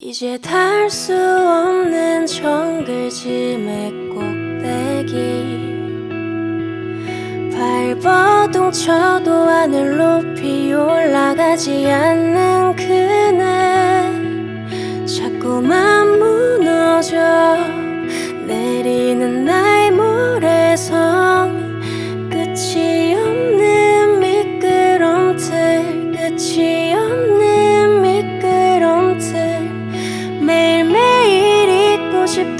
이제 닿을 수 없는 정글짐의 꼭대기. 발버둥 쳐도 하늘 높이 올라가지 않는 그네 자꾸만 무너져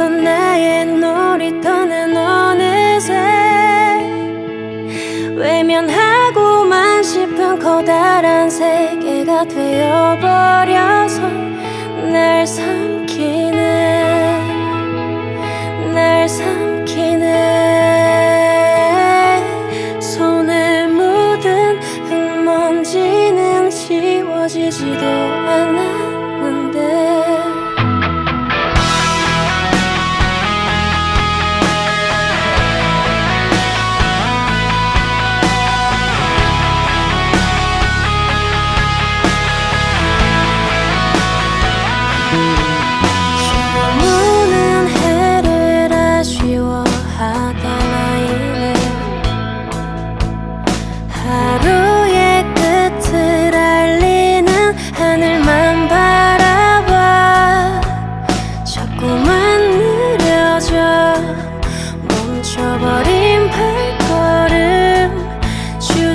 나의 놀이터는 어느새 외면하고만 싶은 커다란 세계가 되어버려서 날 삼키네. 날 삼키네. 손에 묻은 흙먼지는 지워지지도 않았는데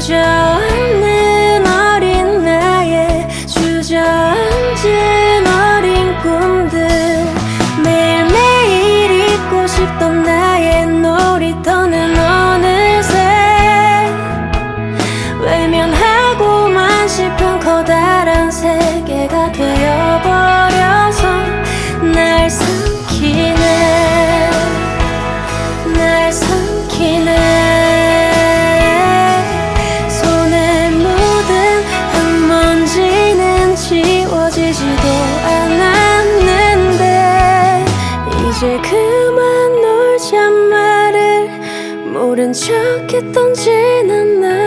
주저앉는 어린 나의 주저앉은 어린 꿈들. 매일매일 잊고 싶던 나의 놀이터는 어느새 외면하고만 싶은 커다란 세계가 되 모른 척 했던지 난 날.